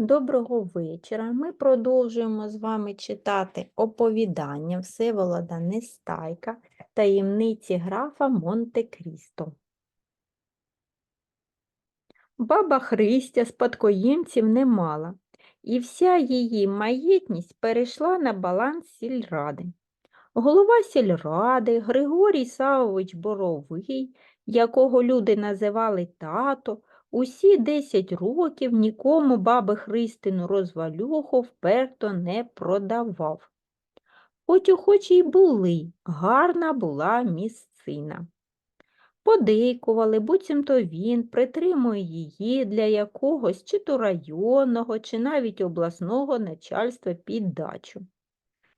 Доброго вечора. Ми продовжуємо з вами читати оповідання Всеволода Нестайка таємниці графа Монте-Крісто. Баба Христя спадкоємців не мала, і вся її маєтність перейшла на баланс сільради. Голова сільради Григорій Савович Боровий, якого люди називали тато, Усі десять років нікому баби Христину розвалюху вперто не продавав. Хоч охочі й були, гарна була місцина. Подейкували, буцімто він притримує її для якогось чи то районного, чи навіть обласного начальства під дачу.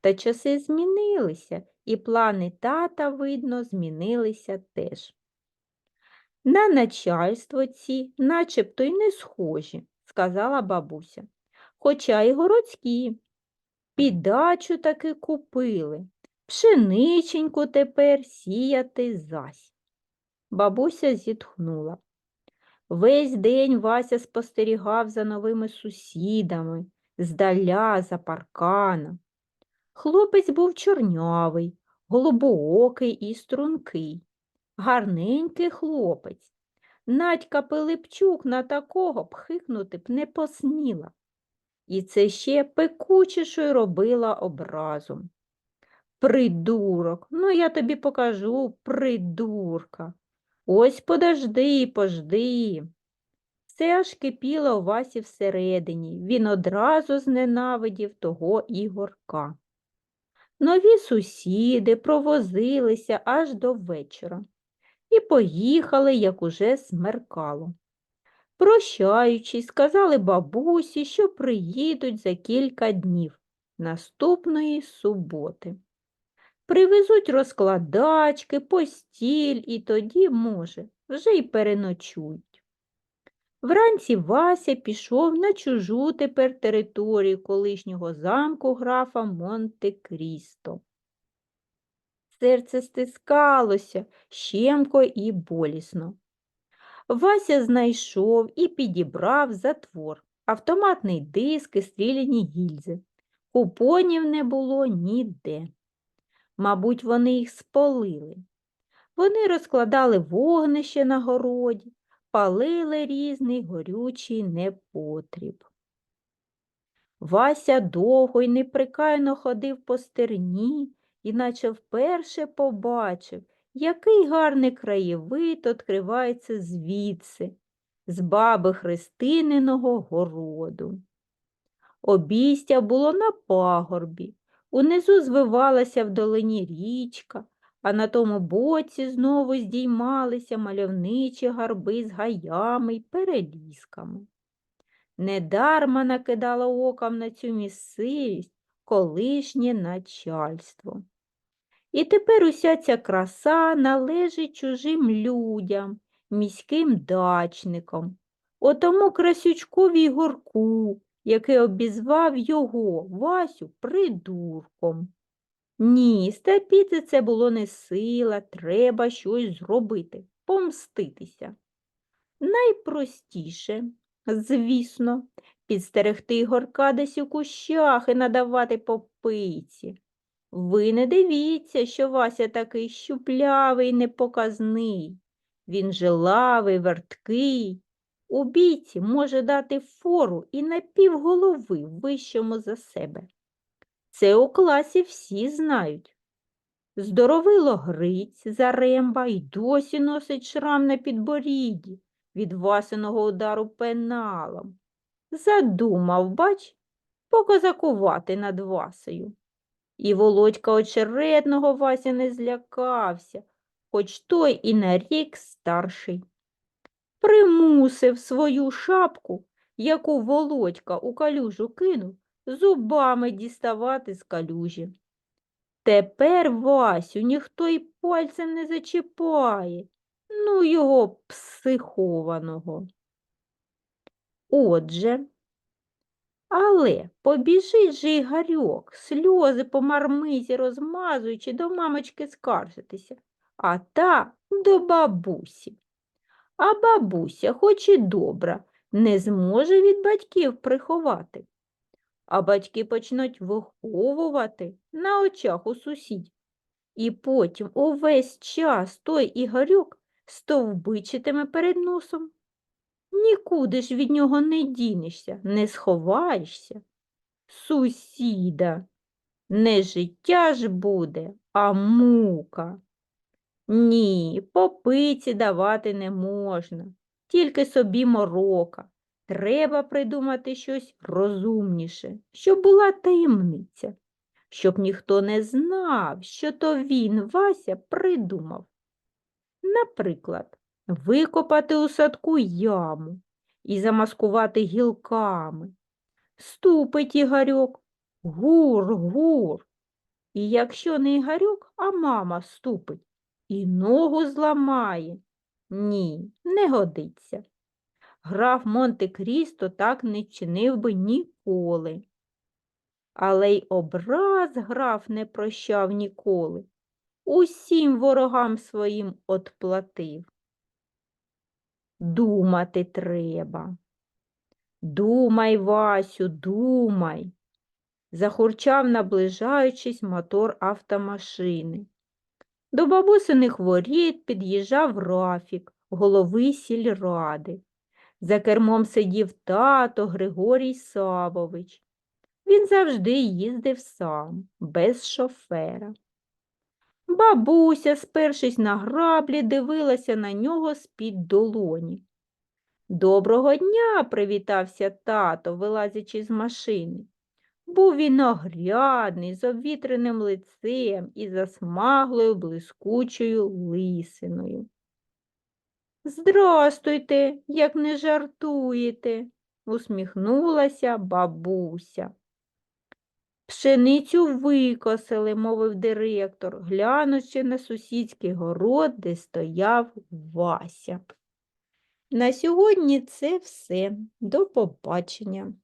Та часи змінилися, і плани тата, видно, змінилися теж. На начальство ці начебто й не схожі, сказала бабуся, хоча й городські. Піддачу таки купили, пшениченьку тепер сіяти зась. Бабуся зітхнула. Весь день Вася спостерігав за новими сусідами, здаля за паркана. Хлопець був чорнявий, голубоокий і стрункий гарненький хлопець. Надька Пилипчук на такого б хикнути б не посміла. І це ще пекучішою робила образом. Придурок, ну я тобі покажу придурка. Ось подожди, пожди. Все аж кипіло у Васі всередині. Він одразу зненавидів того Ігорка. Нові сусіди провозилися аж до вечора і поїхали, як уже смеркало. Прощаючись, сказали бабусі, що приїдуть за кілька днів наступної суботи. Привезуть розкладачки, постіль і тоді, може, вже й переночують. Вранці Вася пішов на чужу тепер територію колишнього замку графа Монте-Крісто. Серце стискалося щемко і болісно. Вася знайшов і підібрав затвор, автоматний диск і стріляні гільзи. Купонів не було ніде. Мабуть, вони їх спалили. Вони розкладали вогнище на городі, палили різний горючий непотріб. Вася довго й неприкайно ходив по стерні, іначе вперше побачив, який гарний краєвид відкривається звідси, з баби Христининого городу. Обістя було на пагорбі, унизу звивалася в долині річка, а на тому боці знову здіймалися мальовничі гарби з гаями й перелісками. Недарма накидало оком на цю місцевість колишнє начальство. І тепер уся ця краса належить чужим людям, міським дачникам, отому красючкові горку, який обізвав його, Васю, придурком. Ні, стерпіти це було не сила, треба щось зробити, помститися. Найпростіше, звісно, підстерегти Ігорка десь у кущах і надавати попиці. Ви не дивіться, що Вася такий щуплявий, непоказний. Він жилавий, верткий. У бійці може дати фору і на півголови вищому за себе. Це у класі всі знають. Здоровило Гриць Заремба й досі носить шрам на підборідді від Васиного удару пеналом. Задумав, бач, покозакувати над Васею. І Володька очередного Вася не злякався, хоч той і на рік старший. Примусив свою шапку, яку Володька у калюжу кинув, зубами діставати з калюжі. Тепер Васю ніхто й пальцем не зачіпає, ну його психованого. Отже, але побіжить же Ігорьок, сльози по мармизі розмазуючи, до мамочки скаржитися, а та до бабусі. А бабуся, хоч і добра, не зможе від батьків приховати, а батьки почнуть виховувати на очах у сусідів. І потім увесь час той Ігорюк стовбичитиме перед носом. Нікуди ж від нього не дінешся, не сховаєшся. Сусіда, не життя ж буде, а мука. Ні, попиці давати не можна, тільки собі морока. Треба придумати щось розумніше, щоб була таємниця, щоб ніхто не знав, що то він, Вася, придумав. Наприклад, викопати у садку яму і замаскувати гілками. Ступить Ігорьок, гур, гур. І якщо не Ігорьок, а мама ступить і ногу зламає. Ні, не годиться. Граф Монте-Крісто так не чинив би ніколи. Але й образ граф не прощав ніколи. Усім ворогам своїм отплатив. Думати треба. Думай, Васю, думай. Захурчав, наближаючись, мотор автомашини. До бабусиних воріт під'їжджав Рафік, голови сільради. За кермом сидів тато Григорій Савович. Він завжди їздив сам, без шофера. Бабуся, спершись на граблі, дивилася на нього з-під долоні. Доброго дня, привітався тато, вилазячи з машини. Був він огрядний, з обвітреним лицем і засмаглою блискучою лисиною. Здрастуйте, як не жартуєте, усміхнулася бабуся. Пшеницю викосили, мовив директор, глянучи на сусідський город, де стояв Вася. На сьогодні це все. До побачення.